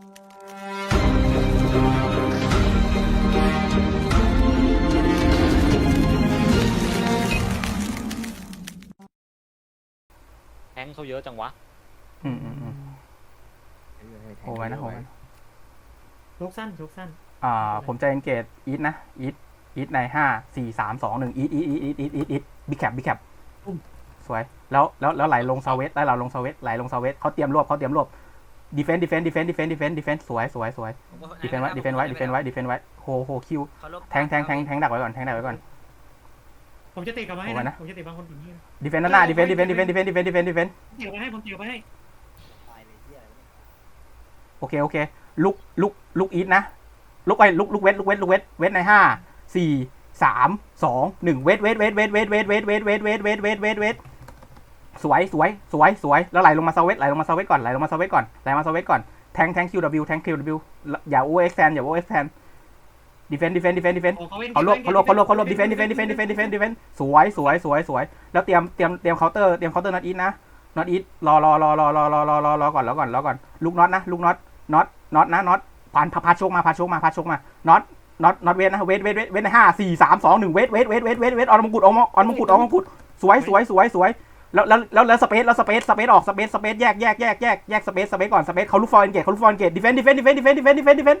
แทงค์เขาเยอะจังวะ อืมอืมอืมโหไว้นะโหไว้นะลุกสั้นลุกสั้น อ่า ผมจะเอนเกตอีทนะอีทอีทในห้าสี่สามสองหนึ่งอีทอีทอีทอีทอีทอีทอีทบิ๊กแคปบิ๊กแคปสวย แล้วแล้วแล้วไหลลงซาเวสไหลลงซาเวสไหลลงซาเวสเขาเตรียมรวบเขาเตรียมรวบ ดีเฟนต์ดีเฟนต์ดีเฟนต์ดีเฟนต์ดีเฟนต์ดีเฟนต์สวยสวยสวยดีเฟนต์ไว้ดีเฟนต์ไว้ดีเฟนต์ไว้ดีเฟนต์ไว้โหโหคิวแทงแทงแทงแทงดักไว้ก่อนแทงดักไว้ก่อนผมจะติดกลับมาให้โอ้ยนะนะผมจะติดบางคนถึงนี่นะดีเฟนต์ด้านหน้าดีเฟนต์ดีเฟนต์ดีเฟนต์ดีเฟนต์ดีเฟนต์ดีเฟนต์ดีเฟนต์ติดกลับมาให้ผมติดกลับมาให้โอเคโอเคลุกลุกลุกอีทนะลุกไปลุกลุกเวทลุกเวทลุกเวทเวทในห้าสี่สามสองหนึ่งเวทเวทเวทเวทเวทเวทเวทเวทเวทเวทเวทเวทเวทเวท สวยสวยสวยสวยแล้วไหลลงมาซาเวทไหลลงมาซาเวทก่อนไหลลงมาซาเวทก่อนไหลมาซาเวทก่อนแทงแทงคิวดับบิวแทงคิวดับบิวอย่าโอเอ็กแซนอย่าโอเอ็กแซนดีเฟนต์ดีเฟนต์ดีเฟนต์ดีเฟนต์โอ้เขาเว้นเขารวบเขารวบเขารวบเขารวบดีเฟนต์ดีเฟนต์ดีเฟนต์ดีเฟนต์ดีเฟนต์ดีเฟนต์สวยสวยสวยสวยแล้วเตรียมเตรียมเตรียมเคาน์เตอร์เตรียมเคาน์เตอร์น็อตอีทนะน็อตอีทรอรอรอรอรอรอรอรอรอก่อนรอก่อนรอก่อนลูกน็อตนะลูกน็อตน็อตน็อตนะน็อตผ่านพาพาโชคมาพาโชคมาพาโชคมาน็อตน็อตน็อตเวทนะเวทเวทเวทเวทในห้าสี่สามสองหนึ่งเวทเวทเวทเวทเวทเวทออนมงกุฎออนมงออนมงกุฎออนมงกุฎสวยสวยสวยสวย แล้วแล้วแล้วแล้วสเปซแล้วสเปซสเปซออกสเปซสเปซแยกแยกแยกแยกแยกสเปซสเปซก่อนสเปซเขาลูกฟอร์นเกตเขาลูกฟอร์นเกตดิเฟนดิเฟนดิเฟนดิเฟนดิเฟนดิเฟนดิเฟน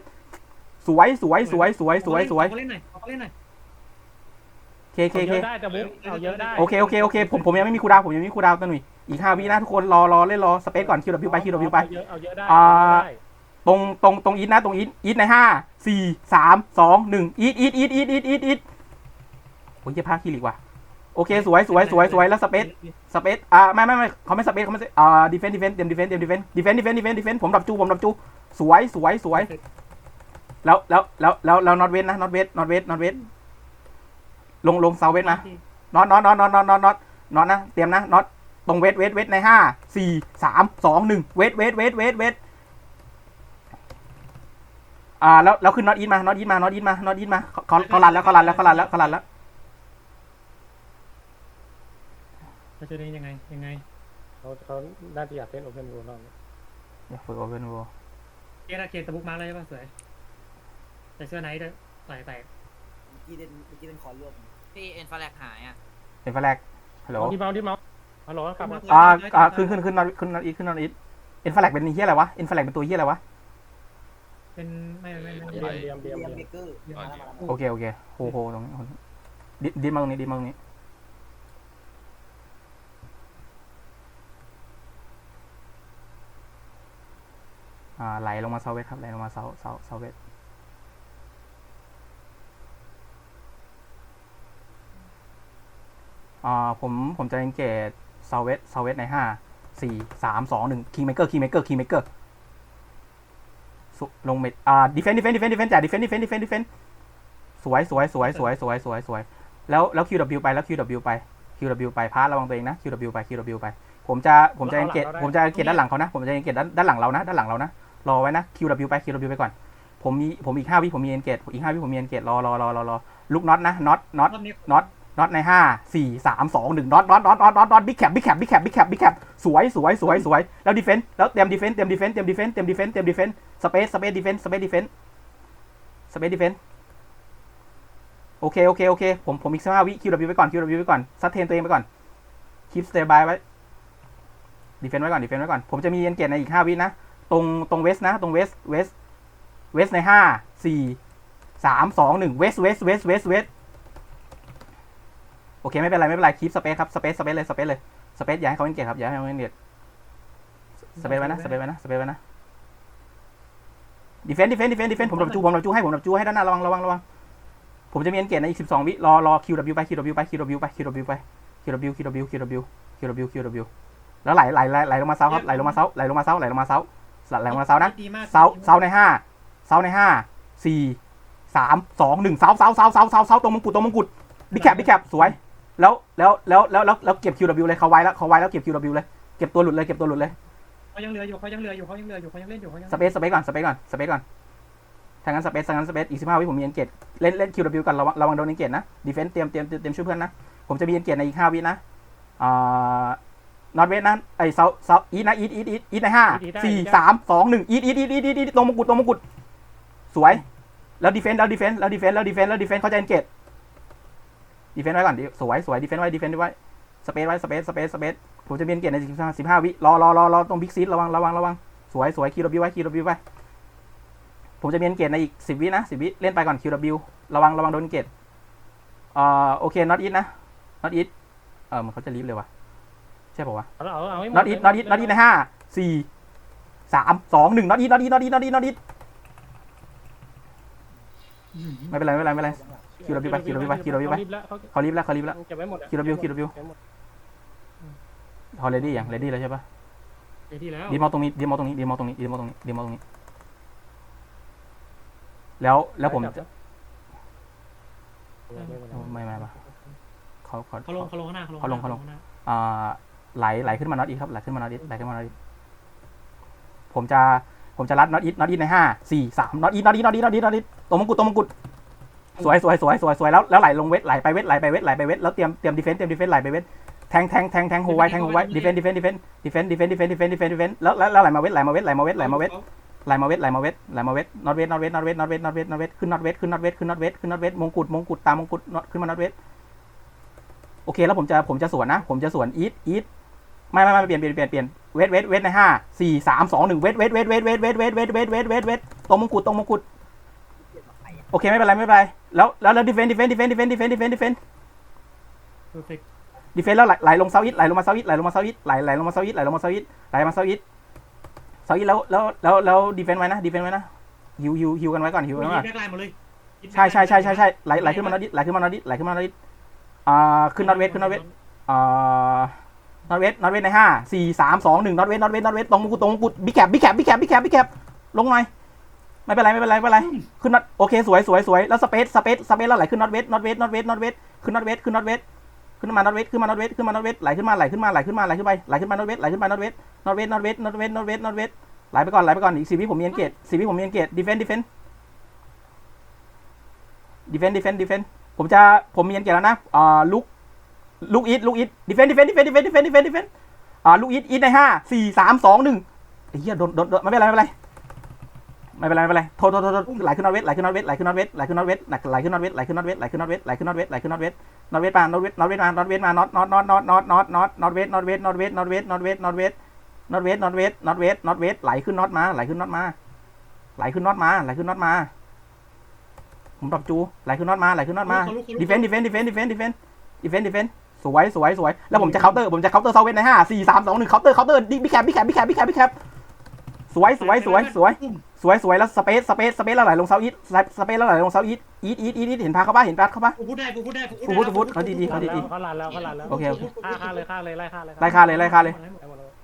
สวยสวยสวยสวยสวยสวยเขาเล่นหน่อยเขาเล่นหน่อยเคเคเอาเคเยอะได้แต่บุ๊กเอาเยอะได้โอเคโอเคโอเคผมผมยังไม่มีคูลดาวน์ผมยังไม่มีคูลดาวน์ตัวหนุ่ยอีกห้าวินะทุกคนรอรอเล่นรอสเปซก่อนคิวดับไปคิวดับไปเอาเยอะเอาเยอะได้อ่าเอาเยอะได้ตรงตรงตรงอีทนะตรงอีทอีทในห้าสี่สามสองหนึ่งอีทอีทอีทอีทอีทอีทอีทโอ้ยเจ็บผ้าคีริกว่ะ โอเค สวยสวยสวยสวยแล้วสเปซสเปซอ่าไม่ไม่ไม่เขาไม่สเปซเขาไม่อ่าดีเฟนต์ดีเฟนต์เตรียมดีเฟนต์เตรียมดีเฟนต์ดีเฟนต์ดีเฟนต์ดีเฟนต์ดีเฟนต์ผมดับจูผมดับจูสวยสวยสวย แล้วแล้วแล้วแล้วแล้วนอตเวสนะนอตเวสนอตเวสนอตเวสลงลงเซาเวสนะนอตนอตนอตนอตนอตนอตนอตนะเตรียมนะนอตตรงเวสเวสเวสในห้าสี่สามสองหนึ่งเวสเวสเวสเวสเวสอ่าแล้วแล้วขึ้นน็อตอินมาน็อตอินมาน็อตอินมาน็อตอินมาเขาเขาลันแล้วเขาลันแล้วเขาลันแล้วเขาลันแล้ว เขาจะเล่นยังไงยังไงเขาเขาน่าจะอยากเล่นโอเพนโรนอบนี้อย่าฝึกโอเปนโวเกตเกตตะบุกมาเลยป่ะสวยใส่เสื้อไนท์ด้วยใส่ใส่เมื่อกี้เล่นเมื่อกี้เล่นคอร์รวบพี่เอ็นฟาแลกหายอะเป็นไฟแรกฮัลโหลเอาที่เมาส์ที่เมาส์ฮัลโหลกลับมาอ่าอ่าขึ้นขึ้นขึ้นน็อตขึ้นน็อตอีทขึ้นน็อตอีทเอ็นฟลกเป็นเฮียอะไรวะเอ็นฟลกเป็นตัวเฮียอะไรวะเป็นไม่ไม่ไม่เดียมเดียมเดียมเรียมเดีเบยมเกอร์มาแล้วมาแล้วโอเคโอเคโหโหตรงนี้ดิดินมาตรงนี้ดินมาตรงนี้ ไหลลงมาเซาเวทครับไหลลงมาเซาเซาเซาเวทอ่าผมผมจะเอนเกตเซาเวทเซาเวทในห้าสี่สามสองหนึ่งคิงเมเกอร์คิงเมเกอร์คิงเมเกอร์ลงเมดอ่าดิเฟนดิเฟนดิเฟนดิเฟนจ่ายดิเฟนดิเฟนดิเฟนดิเฟนสวยสวยสวยสวยสวยสวยสวยแล้วแล้ว QW ไปแล้ว QW ไป QW ไปพาระวังตัวเองนะ QW ไป QW ไป ผมจะผมจะเอนเกตผมจะเอนเกตด้านหลังเขานะ ผมจะเอนเกตด้านด้านหลังเรานะ ด้านหลังเรานะ รอไว้นะ QW ไป QW ไปก่อน ผมมีผมอีกห้าวิผมมีเอนเกตอีกห้าวิผมมีเอนเกตรอรอรอรอรอลูกน็อตนะน็อตน็อตรอบนี้น็อตน็อตในห้าสี่สามสองหนึ่งน็อตน็อตน็อตน็อตน็อตน็อตบิ๊กแคปบิ๊กแคปบิ๊กแคปบิ๊กแคปบิ๊กแคปสวยสวยสวยสวยแล้วดีเฟนต์แล้วเตรียมดีเฟนต์เตรียมดีเฟนต์เตรียมดีเฟนต์เตรียมดีเฟนต์เตรียมดีเฟนต์สเปซสเปซดีเฟนต์สเปซดีเฟนต์สเปซดีเฟนต์โอเคโอเคโอเคผมผมอีกสักห้าวิ QW ไปก่อน QW ไปก่อนซัดเทนตัวเองไปก่อนคีปสเตย์บายไว้ดีเฟนต์ไว้ก่อนดีเฟนต์ไว้ก่อนผมจะมีเอนเกตในอีกห้าวินะ ตรงตรงเวสนะ ตรงเวสเวสเวสในห้าสี่สามสองหนึ่งเวสเวสเวสเวสเวสโอเค ไม่เป็นไร ไม่เป็นไรคีปสเปซครับสเปซสเปซเลยสเปซเลยสเปซอย่าให้เขาเล่นเกตครับอย่าให้เขาเล่นเกตสเปซไว้นะสเปซไว้นะสเปซไว้นะดีเฟนต์ดีเฟนต์ดีเฟนต์ดีเฟนต์ผมดับจูผมดับจูให้ผมดับจูให้ด้านหน้าระวังระวังระวังผมจะมีเอนเกตในอีกสิบสองวิรอรอ QW ไป QW ไป QW ไป QW ไป QW QW QW QW QW แล้วไหลไหลไหลไหลลงมาเซาครับไหลลงมาเซาไหลลงมาเซาไหลลงมาเซา ไหลลงมาเซานะดีมากเซาเซาในห้าเซาในห้าสี่สามสองหนึ่งเซาเซาเซาเซาเซาเซาตรงมงกุฎตรงมงกุฎบิ๊กแคปบิ๊กแคปสวย แล้วแล้วแล้วแล้วแล้วแล้วเก็บ QW เลยเขาไว้แล้วเขาไว้แล้วเก็บ QW เลยเก็บตัวหลุดเลยเก็บตัวหลุดเลยเขายังเหลืออยู่เขายังเหลืออยู่เขายังเหลืออยู่เขายังเล่นอยู่เขายังสเปซสเปซก่อนสเปซก่อนสเปซก่อนทางนั้นสเปซทางนั้นสเปซอีกสิบห้าวิผมมีเอ็นเกตเล่นเล่น QW กันระวังระวังโดนเอ็นเกตนะดีเฟนต์เตรียมเตรียมเตรียมช่วยเพื่อนนะผมจะมีเอ็นเกตในอีกห้าวินะอ่า นอตเวสนะไอเซาเซาอีทนะอีทอีทอีทอีทในห้าสี่สามสองหนึ่งอีทอีทอีทอีทอีทตรงมงกุฎตรงมงกุฎสวย แล้วดีเฟนต์แล้วดีเฟนต์แล้วดีเฟนต์แล้วดีเฟนต์แล้วดีเฟนต์เขาจะเอนเกตดีเฟนต์ไว้ก่อนดิสวยสวยดีเฟนต์ไว้ดีเฟนต์ไว้สเปซไว้สเปซสเปซสเปซผมจะเบียนเกตในสิบห้าสิบห้าวิรอรอรอรอตรงบิ๊กซีดระวังระวังระวังสวยสวยคิวบิวไว้คิวบิวไว้ผมจะเบียนเกตในอีกสิบวินะสิบวิเล่นไปก่อนคิวบิวระวังระวังโดนเกตเอ่อโอเคน็อตอีทนะน็อตอีทเออมันเขาจะรีบเลยวะใช่ป่าวะเอาเอาเอาให้หมดน็อตอีทน็อตอีทน็อตอีทในห้าสี่สามสองหนึ่งน็อตอีทน็อตอีทน็อตอีทน็อตอีทน็อตอีทไม่เป็นไรไม่เป็นไรไม่เป็นไร คิวเราไปคิวเราไปคิวเราไป เขารีบแล้วเขาเขารีบแล้วเขารีบแล้ว เก็บไว้หมดอะคิวเราบิวคิวเราบิว เก็บหมดเขาเรดี้อย่างเรดี้แล้วใช่ปะไปที่แล้วดีมอลตรงนี้ดีมอลตรงนี้ดีมอลตรงนี้ดีมอลตรงนี้ดีมอลตรงนี้ แล้วแล้วผมจะไม่เป็นไรไม่ไม่ไม่เขาเขาเขาลงเขาลงข้างหน้าเขาลงเขาลงข้หน้อ่า ไหลไหลขึ้นมาน็อตอีทครับไหลขึ้นมาน็อตอีทไหลขึ้นมาน็อตอีทผมจะผมจะรัดน็อตอีทน็อตอีทในห้าสี่สามน็อตอีทน็อตอีทน็อตอีทน็อตอีทน็อตอีทตรงมงกุฎตรงมงกุฎสวยสวยสวยสวยสวยแล้วแล้วไหลลงเวทไหลไปเวทไหลไปเวทไหลไปเวทแล้วเตรียมเตรียมดีเฟนต์เตรียมดีเฟนต์ไหลไปเวทแทงแทงแทงแทงโฮไว้แทงโฮไว้ดีเฟนต์ดีเฟนต์ดีเฟนต์ดีเฟนต์ดีเฟนต์ดีเฟนต์ดีเฟนต์ดีเฟนต์ดีเฟนต์แล้วแล้วแล้วไหลมาเวทไหลมาเวทไหลมาเวทไหลมาเวทไหลมาเวทไหลมาเวทไหลมาเวทน็อตเวทน็อตเวทน็อตเวทน็อตเวทน็อตเวทน็อตเวทขึ้นน็อตเวทขึ้นน็อตเวทขึ้นน็อตเวทขึ้นน็อตเวทมงกุฎมงกุฎตามมงกุฎน็อตขึ้นมาน็อตเวทโอเคแล้วผมจะผมจะสวนนะ ผมจะสวนอีทอีท ไม่ไม่ไม่เปลี่ยนเปลี่ยนเปลี่ยนเปลี่ยนเวทเวทเวทในห้าสี่สามสองหนึ่งเวทเวทเวทเวทเวทเวทเวทเวทเวทเวทเวทเวทตรงมงกุฎตรงมงกุฎโอเคไม่เป็นไรไม่เป็นไรแล้วแล้วแล้วดีเฟนต์ดีเฟนต์ดีเฟนต์ดีเฟนต์ดีเฟนต์ดีเฟนต์ดีเฟนต์เพอร์เฟกต์ดีเฟนต์แล้วไหลไหลลงเซาอิทไหลลงมาเซาอิทไหลลงมาเซาอิทไหลไหลลงมาเซาอิทไหลลงมาเซาอิทไหลมาเซาอิทเซาอิทแล้วแล้วแล้วแล้วดีเฟนต์ไว้นะดีเฟนต์ไว้นะฮิวฮิวฮิวกันไว้ก่อนฮิวกันไว้ก่อนแบ็คไลน์หมดเลยใช่ใช่ใช่ใช่ใช่ไหลไหลขึ้นมานอตดิไหลขึ้นมานอตดิไหลขึ้นมานอตดิอ่าขึ้นนอตเวทขึ้นนอตเวทอ่า นอตเวทนอตเวทในห้าสี่สามสองหนึ่งนอตเวทนอตเวทนอตเวทตรงมงกุฎตรงมงกุฎบิ๊กแคปบิ๊กแคปบิ๊กแคปบิ๊กแคปบิ๊กแคปลงหน่อยไม่เป็นไรไม่เป็นไรไม่เป็นไรขึ้นนอตโอเคสวยสวยสวยแล้วสเปซสเปซสเปซแล้วไหลขึ้นนอตเวทนอตเวทนอตเวทนอตเวทขึ้นนอตเวทขึ้นนอตเวทขึ้นมานอตเวทขึ้นมานอตเวทขึ้นมานอตเวทไหลขึ้นมาไหลขึ้นมาไหลขึ้นมาไหลขึ้นไปไหลขึ้นมานอตเวทไหลขึ้นมานอตเวทนอตเวทนอตเวทนอตเวทนอตเวทนอตเวทไหลไปก่อนไหลไปก่อนอีกสี่วิผมมีเอนเกตสี่วิผมมีเอนเกตดีเฟนต์ดีเฟนต์ดีเฟนดีเฟนดีเฟนผมจะผมมีเงินเก็บแล้วนะอ่าลุก ลุกอีทลุกอีทดีเฟนดีเฟนดีเฟนดีเฟนดีเฟนดีเฟนดีเฟนอ่าลุกอีทอีทในห้าสี่สามสองหนึ่งไอ้เหี้ยโดนโดนโดนไม่เป็นไรไม่เป็นไรไม่เป็นไรไม่เป็นไรโทษโทษโทษโทษไหลขึ้นนอตเวทไหลขึ้นนอตเวทไหลขึ้นนอตเวทไหลขึ้นนอตเวทไหลขึ้นนอตเวทไหลขึ้นนอตเวทไหลขึ้นนอตเวทไหลขึ้นนอตเวทไหลขึ้นนอตเวทไหลขึ้นนอตเวทนอตเวทมานอตเวทนอตเวทมานอตเวทมานอตนอตนอตนอตนอตนอตนอตนอตเวทนอตเวทนอตเวทนอตเวทนอตเวทนอตเวทนอตเวทนอตเวทนอตเวทนอตเวทไหลขึ้นนอตมาไหลขึ้นนอตมาไหลขึ้นนอตมาไหลขึ้นนอตมาผมปรับจูไหลขึ้นนอตมาไหลขึ้นนอตมาดีเฟนต์ดีเฟนต์ดีเฟนต์ดีเฟนต์ดีเฟนต์ดีเฟนต์ดีเฟนต์ สวยสวยสวยแล้วผมจะเคาน์เตอร์ผมจะเคาน์เตอร์เซาเวนในห้าสี่สามสองหนึ่งเคาน์เตอร์เคาน์เตอร์บิ๊กแคปบิ๊กแคปบิ๊กแคปบิ๊กแคปบิ๊กแคปสวยสวยสวยสวยสวยสวยแล้วสเปซสเปซสเปซแล้วไหลลงเซาอีทสเปซแล้วไหลลงเซาอีทอีทอีทอีทเห็นพาเข้าป่ะเห็นพาเข้าป่ะกูพูดได้กูพูดได้ฟูฟุตฟูฟุตเขาดีดีเขาดีดีเขาลานแล้วเขาลานแล้วโอเคโอเคฆ่าฆ่าเลยฆ่าเลยไล่ฆ่าเลยไล่ฆ่าเลยไล่ฆ่าเลยเอา